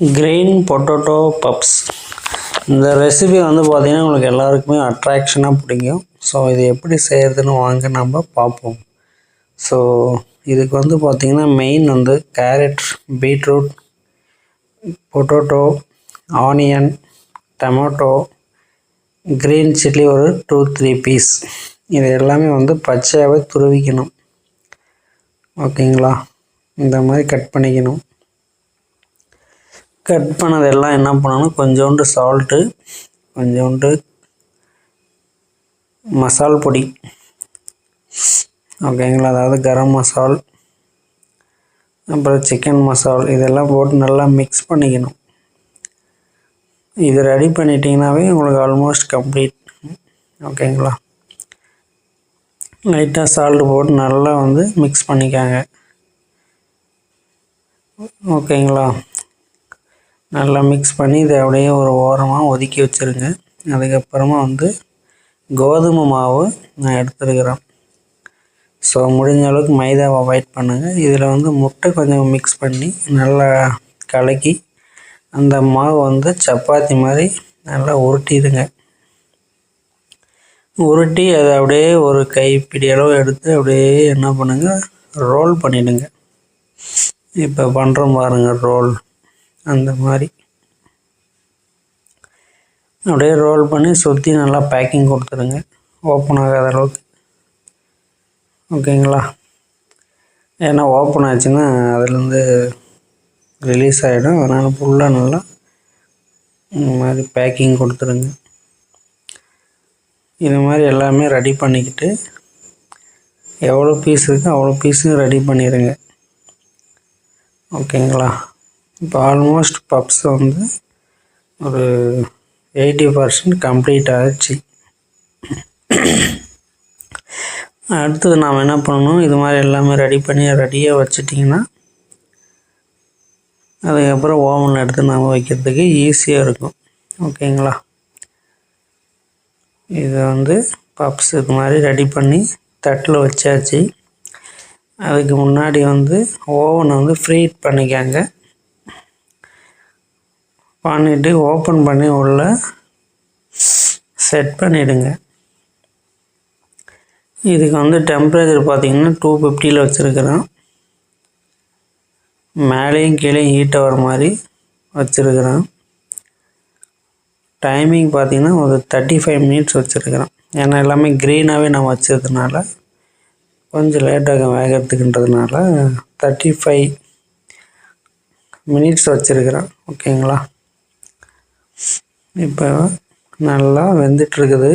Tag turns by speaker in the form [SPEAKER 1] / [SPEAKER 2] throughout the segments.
[SPEAKER 1] Grain potato puffs இந்த recipe வந்து பார்த்திங்கன்னா உங்களுக்கு எல்லாருக்குமே அட்ராக்ஷனாக பிடிக்கும். ஸோ இது எப்படி செய்கிறதுன்னு வாங்க நம்ம பார்ப்போம் ஸோ இதுக்கு வந்து பார்த்திங்கன்னா மெயின் வந்து carrot beetroot potato onion tomato green chilli ஒரு டூ த்ரீ பீஸ் இது எல்லாமே வந்து பச்சையாகவே துருவிக்கணும். ஓகேங்களா இந்த மாதிரி கட் பண்ணிக்கணும். கட் பண்ணதெல்லாம் என்ன பண்ணணும்? கொஞ்சோண்டு சால்ட்டு கொஞ்சோண்டு மசால் பொடி. ஓகேங்களா அதாவது கரம் மசால் அப்புறம் சிக்கன் மசால் இதெல்லாம் போட்டு நல்லா மிக்ஸ் பண்ணிக்கணும். இது ரெடி பண்ணிட்டீங்கன்னாவே உங்களுக்கு ஆல்மோஸ்ட் கம்ப்ளீட் ஓகேங்களா லைட்டாக சால்ட்டு போட்டு நல்லா வந்து மிக்ஸ் பண்ணிக்காங்க. ஓகேங்களா நல்லா மிக்ஸ் பண்ணி இதை அப்படியே ஒரு ஓரமாக ஒதுக்கி வச்சுருங்க. அதுக்கப்புறமா வந்து கோதுமை மாவு நான் எடுத்துருக்கிறேன். ஸோ முடிஞ்ச அளவுக்கு மைதாவை அவாய்ட் பண்ணுங்கள் இதில் வந்து முட்டை கொஞ்சம் மிக்ஸ் பண்ணி நல்லா கலக்கி அந்த மாவு வந்து சப்பாத்தி மாதிரி நல்லா உருட்டிடுங்க. உருட்டி அதை அப்படியே ஒரு கைப்பிடி அளவு எடுத்து அப்படியே என்ன பண்ணுங்கள் ரோல் பண்ணிவிடுங்க இப்போ பண்ணுறோம் பாருங்கள் ரோல் அந்த மாதிரி. அப்படியே ரோல் பண்ணி சுற்றி நல்லா பேக்கிங் கொடுத்துருங்க ஓப்பன் ஆகாத அளவுக்கு. ஓகேங்களா ஏன்னா ஓப்பன் ஆச்சுன்னா அதுலேருந்து ரிலீஸ் ஆகிடும் அதனால் ஃபுல்லாக நல்லா இந்த மாதிரி பேக்கிங் கொடுத்துருங்க இது மாதிரி எல்லாமே ரெடி பண்ணிக்கிட்டு எவ்வளோ பீஸ் இருக்கோ அவ்வளோ பீஸும் ரெடி பண்ணிடுங்க. ஓகேங்களா இப்போ ஆல்மோஸ்ட் பப்ஸ் வந்து ஒரு எயிட்டி பர்சன்ட் கம்ப்ளீட் ஆகிடுச்சு அடுத்தது நாம் என்ன பண்ணணும்? இது மாதிரி எல்லாமே ரெடி பண்ணி ரெடியாக வச்சிட்டிங்கன்னா அதுக்கப்புறம் ஓவனில் எடுத்து நாம் வைக்கிறதுக்கு ஈஸியாக இருக்கும். ஓகேங்களா இதை வந்து பப்ஸ் இது மாதிரி ரெடி பண்ணி தட்டில் வச்சாச்சு. அதுக்கு முன்னாடி வந்து ஓவனை வந்து ஃப்ரீட் பண்ணிக்காங்க. பண்ணிவிட்டு ஓப்பன் பண்ணி உள்ள செட் பண்ணிவிடுங்க இதுக்கு வந்து டெம்பரேச்சர் பார்த்திங்கன்னா டூ ஃபிஃப்டியில் வச்சுருக்கிறேன். மேலேயும் கீழே ஹீட் ஆகிற மாதிரி வச்சுருக்கிறேன். டைமிங் பார்த்திங்கன்னா ஒரு தேர்ட்டி ஃபைவ் மினிட்ஸ் வச்சுருக்கிறேன். ஏன்னா எல்லாமே க்ரீனாகவே நான் வச்சதுனால கொஞ்சம் லேட்டாக வேகிறதுக்குன்றதுனால தேர்ட்டி ஃபைவ் மினிட்ஸ் வச்சுருக்கிறேன் ஓகேங்களா இப்போ நல்லா வெந்துட்டுருக்குது.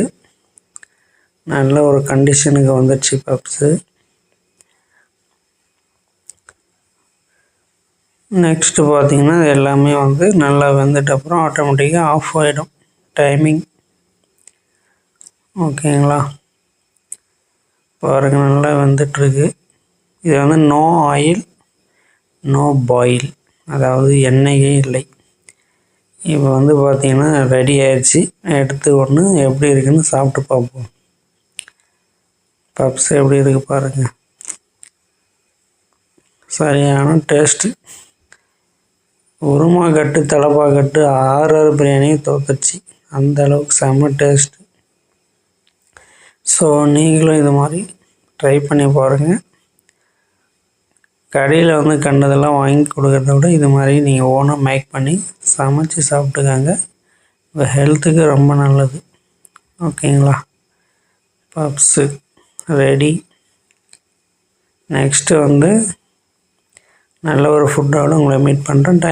[SPEAKER 1] நல்ல ஒரு கண்டிஷனுக்கு வந்துடுச்சு பப்ஸு நெக்ஸ்ட்டு பார்த்தீங்கன்னா எல்லாமே வந்து நல்லா வெந்துட்ட அப்புறம் ஆட்டோமேட்டிக்காக ஆஃப் ஆகிடும் டைமிங் ஓகேங்களா பாருங்கள் நல்லா வெந்துட்டுருக்கு. இது வந்து நோ ஆயில் நோ பாயில் அதாவது எண்ணெயே இல்லை. இப்போ வந்து பார்த்திங்கன்னா ரெடி ஆயிடுச்சு எடுத்து ஒன்று எப்படி இருக்குன்னு சாப்பிட்டு பார்ப்போம். பப்ஸ் எப்படி இருக்குது பாருங்கள் சரியான டேஸ்ட்டு உருமா கட்டு தலப்பா கட்டு ஆறு ஆறு பிரியாணியும் தோத்துச்சு அந்த அளவுக்கு செம்ம டேஸ்ட்டு ஸோ நீங்களும் இது மாதிரி ட்ரை பண்ணி பாருங்கள் கடையில் வந்து கண்டதெல்லாம் வாங்கி கொடுக்குறத விட இது மாதிரி நீங்கள் ஓனாக மேக் பண்ணி சமைச்சு சாப்பிட்டுக்காங்க. உங்கள் ஹெல்த்துக்கு ரொம்ப நல்லது. ஓகேங்களா? Puffs ready. நெக்ஸ்ட்டு வந்து நல்ல ஒரு ஃபுட்டோடு உங்களை மீட் பண்ணுறேன் டைம்